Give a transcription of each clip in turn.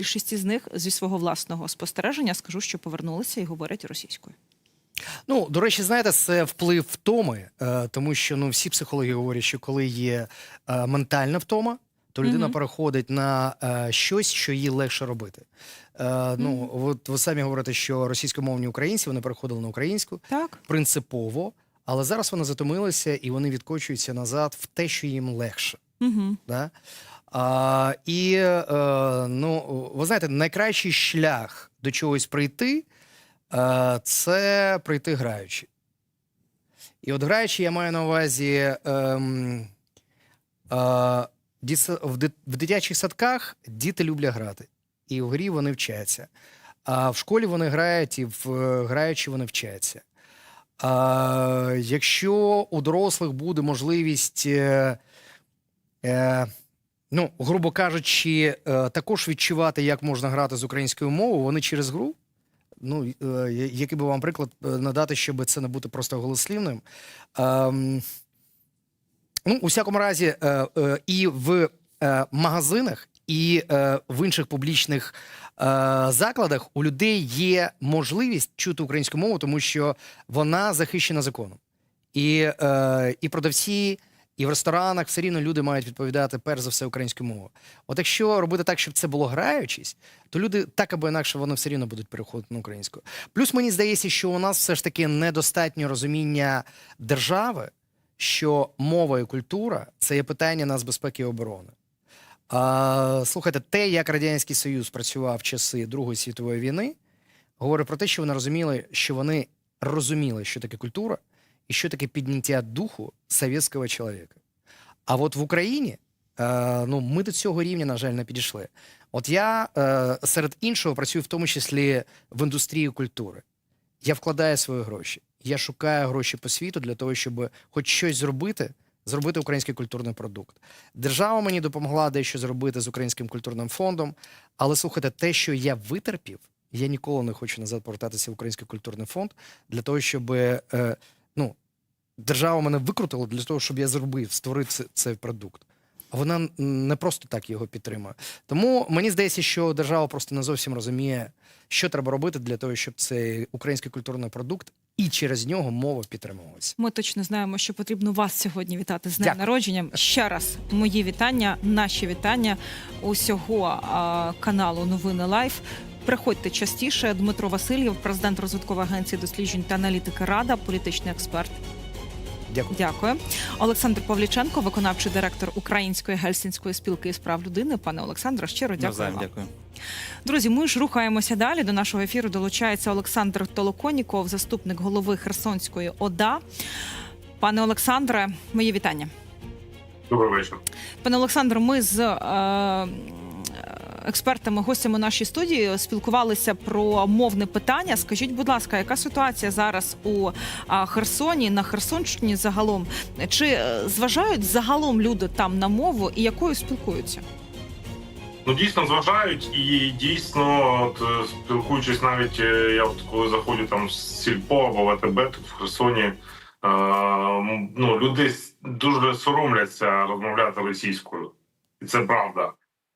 Більшість з них зі свого власного спостереження скажу, що повернулися і говорять російською. Ну, до речі, знаєте, це вплив втоми, е, тому що ну, всі психологи говорять, що коли є е, ментальна втома, то людина Мгм. переходить на е, щось, що їй легше робити. Е, ну, от ви самі говорите, що російськомовні українці вони переходили на українську Так, принципово, але зараз вони затомилися і вони відкочуються назад в те, що їм легше. угу. Да? А, і е, ну, ви знаєте, найкращий шлях до чогось прийти е, це прийти граючи. І от граючи, я маю на увазі ем, е, в, дитячих садках діти люблять грати, і в грі вони вчаться. А в школі вони грають, і в е, граючи вони вчаться. А, якщо у дорослих буде можливість. Е, е, ну, грубо кажучи, е, також відчувати, як можна грати з українською мовою, вони через гру. Ну, е, який би вам приклад е, надати, щоб це не бути просто голослівним. Ем, ну, у всякому разі, і в магазинах, і в інших публічних закладах у людей є можливість чути українську мову, тому що вона захищена законом. І, і продавці, і в ресторанах все рівно люди мають відповідати перш за все українською мовою. От якщо робити так, щоб це було граючись, то люди так або інакше вони все рівно будуть переходити на українську. Плюс мені здається, що у нас все ж таки недостатньо розуміння держави, що мова і культура це є питання нацбезпеки і оборони. А, слухайте, те, як Радянський Союз працював в часи Другої світової війни, говорить про те, що вони розуміли, що вони розуміли, що таке культура і що таке підняття духу совєтського чоловіка. А от в Україні е, ну, ми до цього рівня, на жаль, не підійшли. От я е, серед іншого працюю в тому числі в індустрії культури. Я вкладаю свої гроші. Я шукаю гроші по світу для того, щоб хоч щось зробити, зробити український культурний продукт. Держава мені допомогла дещо зробити з українським культурним фондом. Але слухайте, те, що я витерпів, я ніколи не хочу назад повертатися в український культурний фонд для того, щоб е, ну, держава мене викрутила для того, щоб я зробив, створив цей, продукт. А вона не просто так його підтримує. Тому мені здається, що держава просто не зовсім розуміє, що треба робити для того, щоб цей український культурний продукт і через нього мова підтримувалася. Ми точно знаємо, що потрібно вас сьогодні вітати з днем народженням. Ще раз мої вітання, наші вітання усього а, каналу Новини Лайф. Приходьте частіше. Дмитро Васильєв, президент розвиткової агенції досліджень та аналітики Рада, політичний експерт. Дякую. Дякую. Олександр Павліченко, виконавчий директор Української гельсінської спілки із прав людини. Пане Олександре, щиро дякую. Навзаєм, вам. дякую. Друзі, ми ж рухаємося далі. До нашого ефіру долучається Олександр Толоконіков, заступник голови Херсонської ОДА. Пане Олександре, мої вітання. Добрий вечір. Пане Олександр, ми з е, експертами, гостями нашої студії спілкувалися про мовне питання. Скажіть, будь ласка, яка ситуація зараз у Херсоні на Херсонщині загалом? Чи е, зважають загалом люди там на мову і якою спілкуються? Ну дійсно зважають і дійсно, от, е, спілкуючись навіть е, я от коли заходжу там в сільпо або в АТБ тут в Херсоні. Ну, люди дуже соромляться розмовляти російською, і це правда.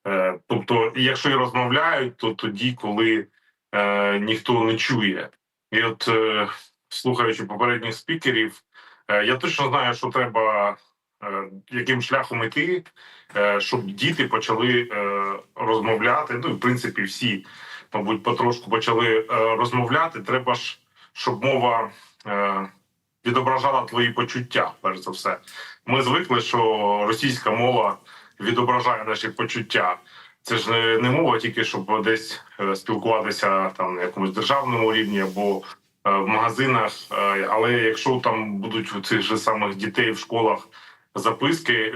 Е, Тобто, якщо і розмовляють, то тоді, коли е, ніхто не чує. І от е, слухаючи попередніх спікерів, е, я точно знаю, що треба е, яким шляхом іти, е, щоб діти почали е, розмовляти. Ну, в принципі, всі, мабуть, потрошку почали е, розмовляти. Треба ж, щоб мова е, відображала твої почуття, перш за все. Ми звикли, що російська мова відображає наші почуття. Це ж не, не мова тільки, щоб десь е, спілкуватися там на якомусь державному рівні або е, в магазинах. Е, але якщо там будуть у цих же самих дітей в школах записки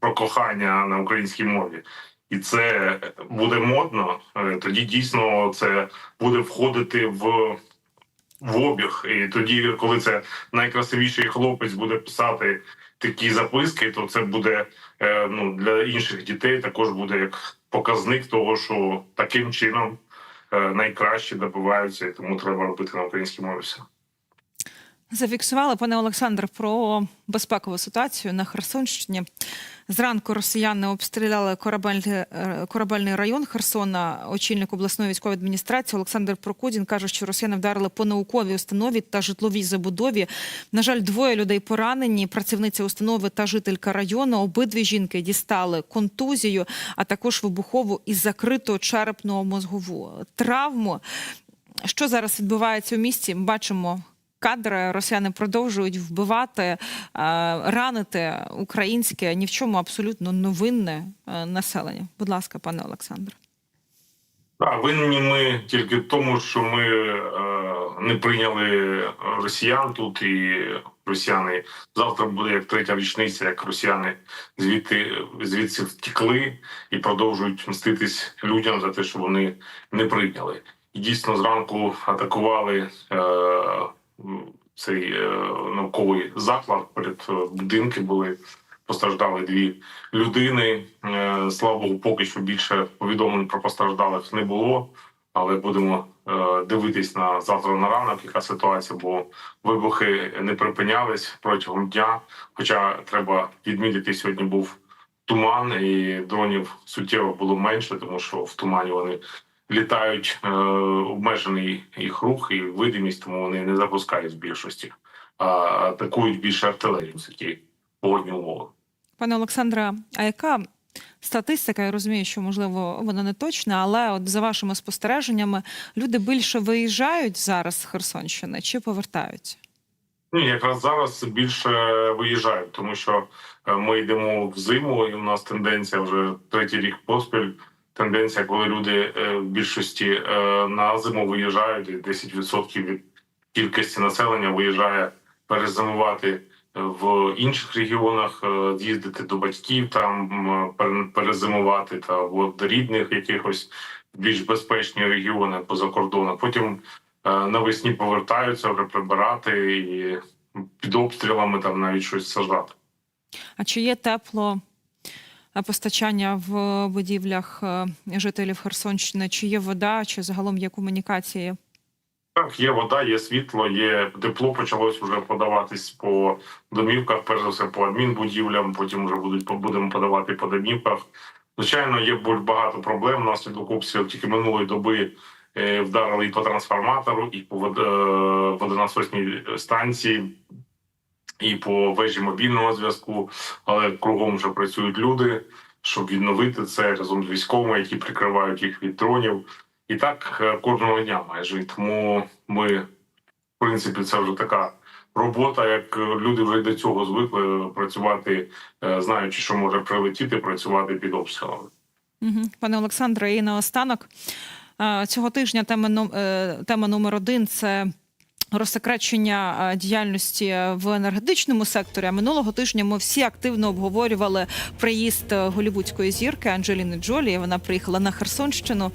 про кохання на українській мові, і це буде модно, тоді дійсно це буде входити в. В обіг, і тоді, коли це найкрасивіший хлопець буде писати такі записки, то це буде е, ну для інших дітей також буде як показник того, що таким чином е, найкраще добиваються, і тому треба робити на українській мові все. Зафіксували, пане Олександр, про безпекову ситуацію на Херсонщині. Зранку росіяни обстріляли корабельний, е, корабельний район Херсона. Очільник обласної військової адміністрації Олександр Прокудін каже, що росіяни вдарили по науковій установі та житловій забудові. На жаль, двоє людей поранені. Працівниця установи та жителька району. Обидві жінки дістали контузію, а також вибухову і закриту черепно-мозгову травму. Що зараз відбувається у місті? Бачимо кадри. Росіяни продовжують вбивати, е, ранити українське ні в чому абсолютно новинне е, населення. Будь ласка, пане Олександре. Так, винні ми тільки в тому, що ми е, не прийняли росіян тут, і росіяни завтра буде як третя річниця, як росіяни звідти звідси втекли і продовжують мститись людям за те, що вони не прийняли. І дійсно зранку атакували е, цей е, науковий заклад. Перед е, будинки були постраждали дві людини. Е, Слава Богу, поки що більше повідомлень про постраждалих не було. Але будемо дивитись на завтра на ранок, яка ситуація, бо вибухи не припинялись протягом дня. Хоча треба відмітити, сьогодні був туман, і дронів суттєво було менше, тому що в тумані вони літають е, обмежений їх рух і видимість, тому вони не запускають в більшості, а атакують більше артилерію. Це ті погодні умови. Пане Олександре, а яка статистика? Я розумію, що можливо вона не точна, але от за вашими спостереженнями люди більше виїжджають зараз з Херсонщини чи повертаються? Ні, якраз зараз більше виїжджають, тому що е, ми йдемо в зиму, і у нас тенденція вже третій рік поспіль. Тенденція, коли люди е, в більшості е, на зиму виїжджають, і 10% від кількості населення виїжджає перезимувати в інших регіонах, е, з'їздити до батьків, там перезимувати та до рідних якихось більш безпечні регіони поза кордоном. Потім е, навесні повертаються вже прибирати і під обстрілами там навіть щось сажати. А чи є тепло е, постачання в будівлях е, жителів Херсонщини? Чи є вода, чи загалом є комунікації? Так, є вода, є світло, є тепло. Почалось вже подаватись по домівках, перш за все по адмінбудівлям. Потім вже будуть будемо подавати по домівках. Звичайно, є багато проблем. Внаслідок обстрілів тільки минулої доби е, вдарили і по трансформатору, і по вод- е, водонасосній станції, і по вежі мобільного зв'язку. Але кругом вже працюють люди, щоб відновити це разом з військовими, які прикривають їх від дронів. І так е, кожного дня майже. Тому ми, в принципі, це вже така робота, як е, люди вже до цього звикли працювати, е, знаючи, що може прилетіти, працювати під обстрілами. Пане Олександре, і наостанок цього тижня тема номер один це. Розсекречення е, діяльності в енергетичному секторі. А минулого тижня ми всі активно обговорювали приїзд е, голівудської зірки Анджеліни Джолі. Вона приїхала на Херсонщину.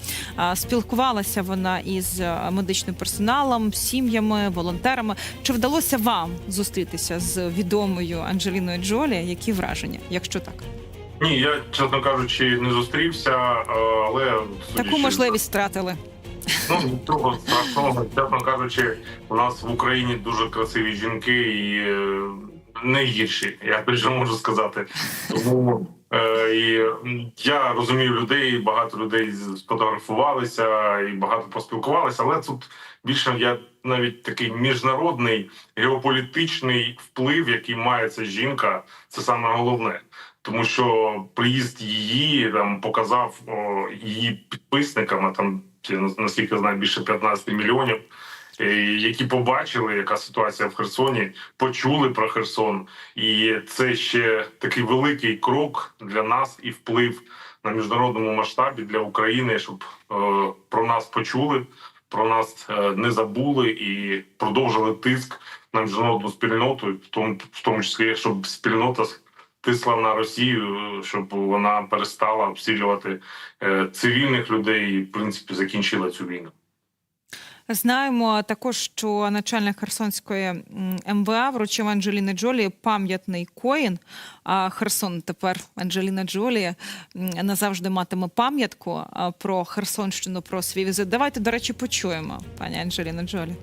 Спілкувалася вона із е, медичним персоналом, сім'ями, волонтерами. Чи вдалося вам зустрітися з відомою Анджеліною Джолі? Які враження, якщо так? Ні, я чесно кажучи, не зустрівся, е, але Таку можливість втратили. Ну нічого страшного, чесно кажучи, у нас в Україні дуже красиві жінки і не гірші, я більше можу сказати. Тому е, і я розумію людей, багато людей сфотографувалися і багато поспілкувалися, але тут більше я навіть такий міжнародний геополітичний вплив, який має ця жінка, це саме головне. Тому що приїзд її там показав о, її підписникам, там наскільки знаю, більше 15 мільйонів, е, які побачили, яка ситуація в Херсоні, почули про Херсон, і це ще такий великий крок для нас і вплив на міжнародному масштабі для України, щоб е, про нас почули, про нас е, не забули і продовжили тиск на міжнародну спільноту, в тому, в тому числі, щоб спільнота тисла на Росію, щоб вона перестала обстрілювати е, цивільних людей і в принципі закінчила цю війну. Знаємо також, що начальник Херсонської МВА вручив Анджеліні Джолі пам'ятний коїн. А Херсон тепер Анджеліна Джолі назавжди матиме пам'ятку про Херсонщину, про свій візит. Давайте, до речі, почуємо, пані Анджеліна Джолі.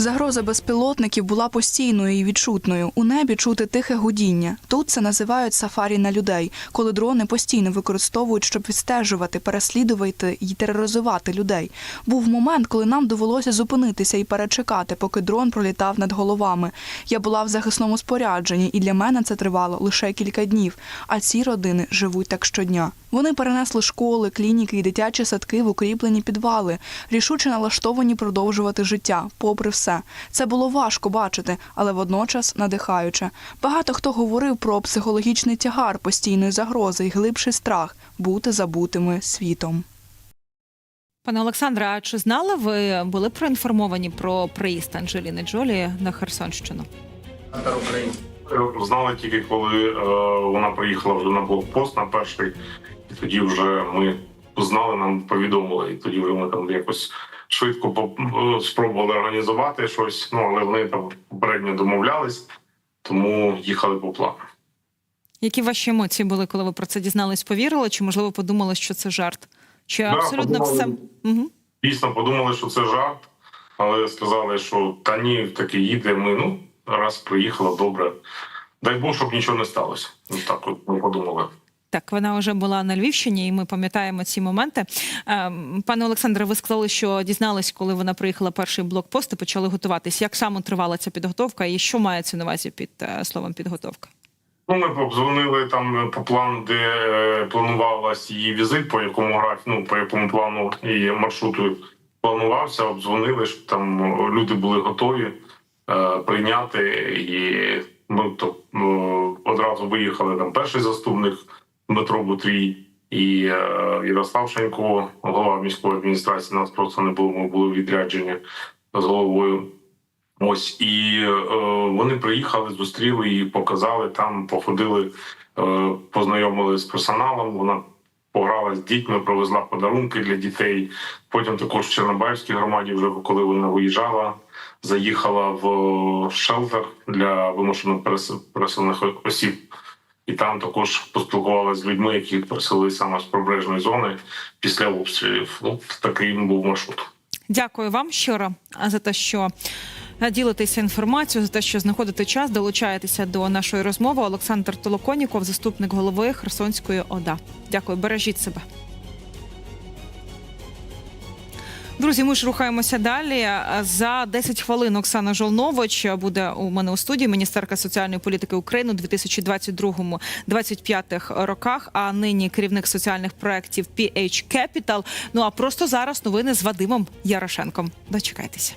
Загроза безпілотників була постійною і відчутною. У небі чути тихе гудіння. Тут це називають сафарі на людей, коли дрони постійно використовують, щоб відстежувати, переслідувати і тероризувати людей. Був момент, коли нам довелося зупинитися і перечекати, поки дрон пролітав над головами. Я була в захисному спорядженні, і для мене це тривало лише кілька днів. А ці родини живуть так щодня. Вони перенесли школи, клініки і дитячі садки в укріплені підвали, рішуче налаштовані продовжувати життя, попри все. Це було важко бачити, але водночас надихаюче. Багато хто говорив про психологічний тягар постійної загрози і глибший страх бути забутими світом. Пане Олександре, а чи знали ви були проінформовані про приїзд Анджеліни Джолі на Херсонщину? Знали тільки, коли е, вона приїхала вже на блокпост на перший, і тоді вже ми знали, нам повідомили, і тоді вже ми там якось швидко е, спробували організувати щось. Ну але вони там попередньо домовлялись, тому їхали по плану. Які ваші емоції були, коли ви про це дізнались? Повірили? Чи можливо подумали, що це жарт? Чи Да, абсолютно подумали. все? Угу. Дійсно подумали, що це жарт, але сказали, що та ні, таки їде. Ми ну раз приїхала, добре. Дай Бог, щоб нічого не сталося. Ну так, от ми подумали. Так, вона вже була на Львівщині, і ми пам'ятаємо ці моменти. Ем, Пане Олександре, ви сказали, що дізнались, коли вона приїхала перший блокпост і почали готуватись. Як саме тривала ця підготовка, і що мається на увазі під е, словом підготовка? Ну, ми подзвонили там по плану, де е, планувалась її візит, по якому графі, ну по якому плану і маршруту планувався. Обдзвонили, щоб там е, люди були готові е, прийняти. І ми то е, одразу виїхали там перший заступник Дмитро Бутрій і е, Ярослав Шенько, голова міської адміністрації. Нас просто не було. Ми були відряджені з головою. Ось і е, вони приїхали, зустріли і показали там, походили, е, познайомили з персоналом. Вона пограла з дітьми, провезла подарунки для дітей. Потім також в Чорнобаївській громаді, вже коли вона виїжджала, заїхала в шелтер для вимушено перес- переселених осіб. І там також поспілкувалися з людьми, які переселили саме з прибережної зони після обстрілів. Ну, такий був маршрут. Дякую вам щиро за те, що ділитеся інформацією, за те, що знаходите час, долучаєтеся до нашої розмови. Олександр Толоконіков, заступник голови Херсонської ОДА. Дякую, бережіть себе. Друзі, ми ж рухаємося далі. За 10 хвилин Оксана Жолнович буде у мене у студії міністерка соціальної політики України у 2022-2025 роках. А нині керівник соціальних проєктів PH Capital. Ну а просто зараз новини з Вадимом Ярошенком. Дочекайтеся.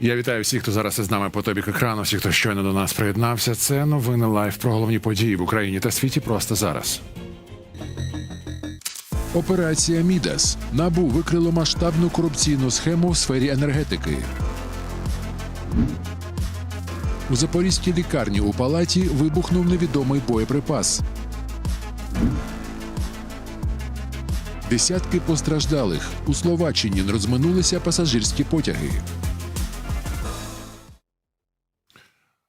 Я вітаю всіх, хто зараз із нами по тобі екрану, всіх, хто щойно до нас приєднався. Це новини лайф про головні події в Україні та світі просто зараз. Операція Мідас набу викрило масштабну корупційну схему в сфері енергетики. У запорізькій лікарні у палаті вибухнув невідомий боєприпас. Десятки постраждалих у Словаччині розминулися пасажирські потяги.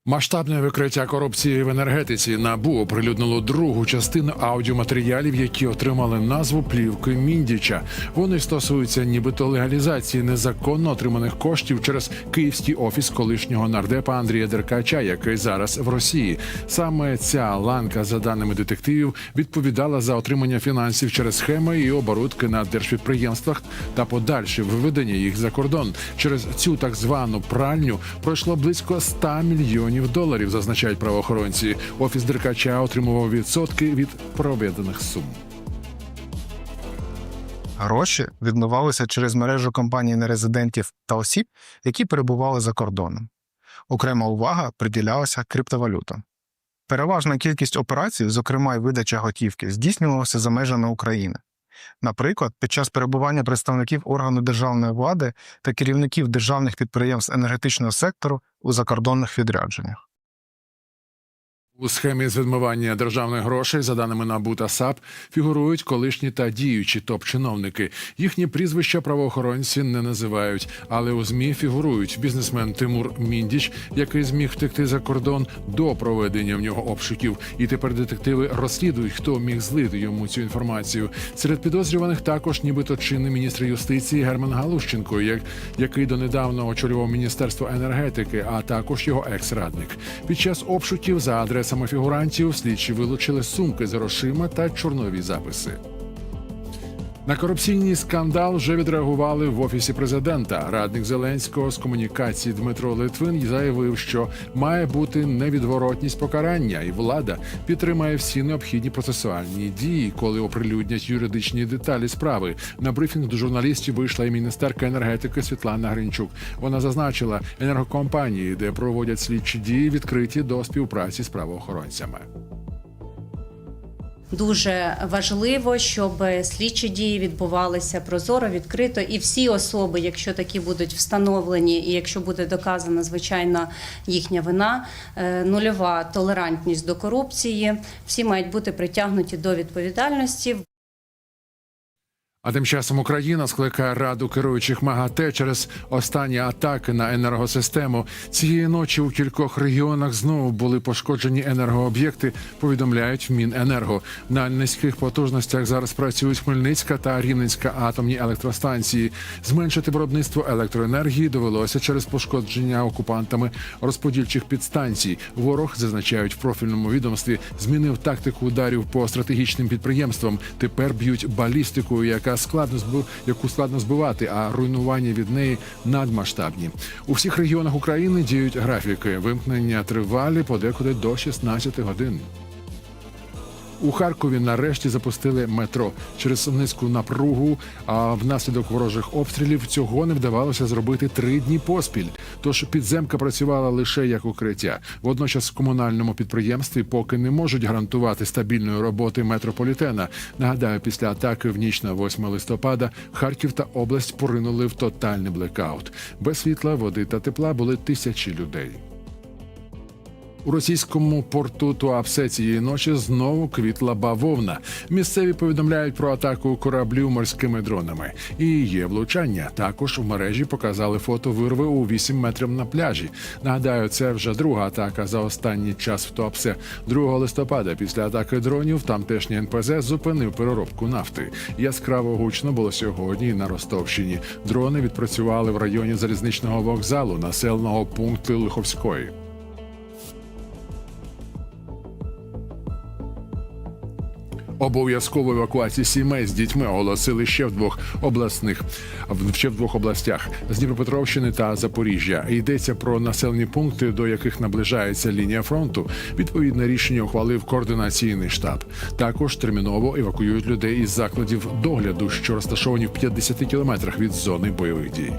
Масштабне викриття корупції в енергетиці набу оприлюднило другу частину аудіоматеріалів, які отримали назву плівки Міндіча. Вони стосуються нібито легалізації незаконно отриманих коштів через київський офіс колишнього нардепа Андрія Деркача, який зараз в Росії. Саме ця ланка, за даними детективів, відповідала за отримання фінансів через схеми і оборудки на держпідприємствах та подальше виведення їх за кордон. Через цю так звану пральню пройшло близько 100 мільйонів доларів, зазначають правоохоронці. Офіс Деркача отримував відсотки від проведених сум. Гроші відмивалися через мережу компаній нерезидентів та осіб, які перебували за кордоном. Окрема увага приділялася криптовалютам. Переважна кількість операцій, зокрема й видача готівки, здійснювалася за межами України. Наприклад, під час перебування представників органу державної влади та керівників державних підприємств енергетичного сектору у закордонних відрядженнях. У схемі з відмивання державних грошей, за даними НАБУ та САП, фігурують колишні та діючі топ-чиновники. Їхні прізвища правоохоронці не називають, але у змі фігурують бізнесмен Тимур Міндіч, який зміг втекти за кордон до проведення в нього обшуків. І тепер детективи розслідують, хто міг злити йому цю інформацію. Серед підозрюваних також, нібито чинний міністр юстиції Герман Галущенко, як який донедавна очолював міністерство енергетики, а також його екс-радник. Під час обшуків за адресами фігурантів слідчі вилучили сумки з грошима та чорнові записи. На корупційний скандал вже відреагували в офісі президента. Радник Зеленського з комунікації Дмитро Литвин заявив, що має бути невідворотність покарання, і влада підтримає всі необхідні процесуальні дії, коли оприлюднять юридичні деталі справи. На брифінг до журналістів вийшла і міністерка енергетики Світлана Гринчук. Вона зазначила, енергокомпанії, де проводять слідчі дії, відкриті до співпраці з правоохоронцями. Дуже важливо, щоб слідчі дії відбувалися прозоро, відкрито, і всі особи, якщо такі будуть встановлені, і якщо буде доказана звичайно їхня вина, е, нульова толерантність до корупції, всі мають бути притягнуті до відповідальності. А тим часом Україна скликає раду керуючих МАГАТЕ через останні атаки на енергосистему. Цієї ночі у кількох регіонах знову були пошкоджені енергооб'єкти. Повідомляють в Міненерго. На низьких потужностях зараз працюють Хмельницька та Рівненська атомні електростанції. Зменшити виробництво електроенергії довелося через пошкодження окупантами розподільчих підстанцій. Ворог зазначають в профільному відомстві, змінив тактику ударів по стратегічним підприємствам. Тепер б'ють балістикою, яка складно збив, яку складно збивати, а руйнування від неї надмасштабні. У всіх регіонах України діють графіки. Вимкнення тривалі подекуди до 16 годин. У Харкові нарешті запустили метро через низьку напругу. А внаслідок ворожих обстрілів цього не вдавалося зробити три дні поспіль. Тож підземка працювала лише як укриття. Водночас в комунальному підприємстві поки не можуть гарантувати стабільної роботи метрополітена. Нагадаю, після атаки в ніч на 8 листопада Харків та область поринули в тотальний блекаут. Без світла, води та тепла були тисячі людей. У російському порту Туапсе цієї ночі знову квітла бавовна. Місцеві повідомляють про атаку кораблів морськими дронами. І є влучання. Також у мережі показали фото вирви у 8 метрів на пляжі. Нагадаю, це вже друга атака за останній час в Туапсе. 2 листопада після атаки дронів тамтешній НПЗ зупинив переробку нафти. Яскраво гучно було сьогодні і на Ростовщині. Дрони відпрацювали в районі залізничного вокзалу населеного пункту Лиховської. Обов'язкову евакуацію сімей з дітьми оголосили ще в двох обласних ще в двох областях з Дніпропетровщини та Запоріжжя. Йдеться про населені пункти, до яких наближається лінія фронту. Відповідне рішення ухвалив координаційний штаб. Також терміново евакуюють людей із закладів догляду, що розташовані в 50 кілометрах від зони бойових дій.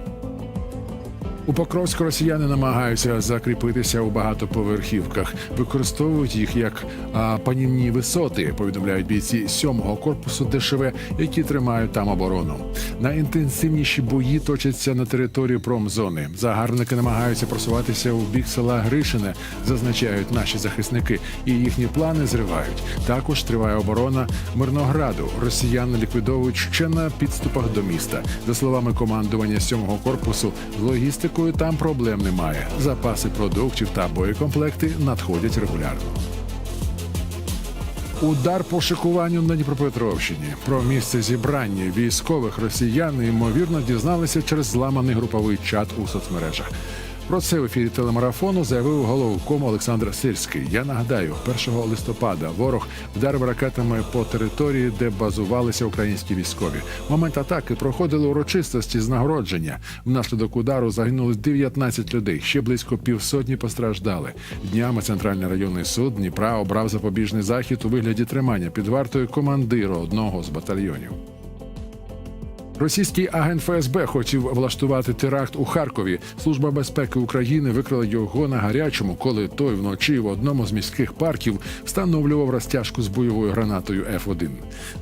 У Покровську росіяни намагаються закріпитися у багатоповерхівках, використовують їх як а, панівні висоти. Повідомляють бійці сьомого корпусу ДШВ, які тримають там оборону. Найінтенсивніші бої точаться на території промзони. Загарбники намагаються просуватися у бік села Гришине, зазначають наші захисники, і їхні плани зривають. Також триває оборона Мирнограду. Росіяни ліквідовують ще на підступах до міста. За словами командування сьомого корпусу, з логістикою там проблем немає. Запаси продуктів та боєкомплекти надходять регулярно. Удар по шикуванню на Дніпропетровщині. Про місце зібрання військових росіян ймовірно дізналися через зламаний груповий чат у соцмережах. Про це в ефірі телемарафону заявив головком Олександр Сирський. Я нагадаю, 1 листопада ворог вдарив ракетами по території, де базувалися українські військові. Момент атаки проходили урочистості з нагородження. Внаслідок удару загинули 19 людей. Ще близько півсотні постраждали. Днями центральний районний суд Дніпра обрав запобіжний захід у вигляді тримання під вартою командира одного з батальйонів. Російський агент ФСБ хотів влаштувати теракт у Харкові. Служба безпеки України викрила його на гарячому, коли той вночі в одному з міських парків встановлював розтяжку з бойовою гранатою Ф1.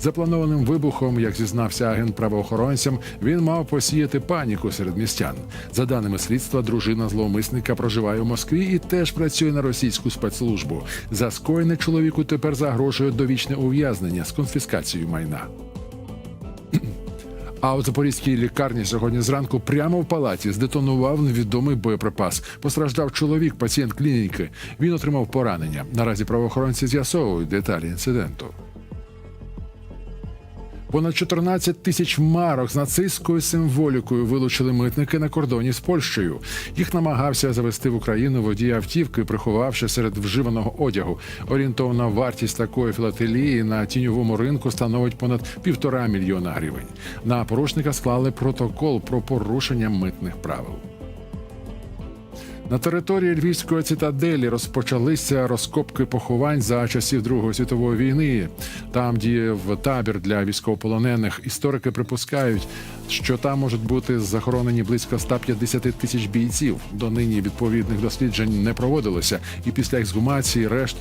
Запланованим вибухом, як зізнався агент правоохоронцям, він мав посіяти паніку серед містян. За даними слідства, дружина зловмисника проживає у Москві і теж працює на російську спецслужбу. За скоєне чоловіку тепер загрожує довічне ув'язнення з конфіскацією майна. А у запорізькій лікарні сьогодні зранку прямо в палаті здетонував невідомий боєприпас. Постраждав чоловік, пацієнт клініки. Він отримав поранення. Наразі правоохоронці з'ясовують деталі інциденту. Понад 14 тисяч марок з нацистською символікою вилучили митники на кордоні з Польщею. Їх намагався завести в Україну водій автівки, приховавши серед вживаного одягу. Орієнтовна вартість такої філателії на тіньовому ринку становить понад півтора мільйона гривень. На порушника склали протокол про порушення митних правил. На території Львівської цитаделі розпочалися розкопки поховань за часів Другої світової війни. Там діяв табір для військовополонених. Історики припускають, що там можуть бути захоронені близько 150 тисяч бійців. Донині відповідних досліджень не проводилося, і після ексгумації решту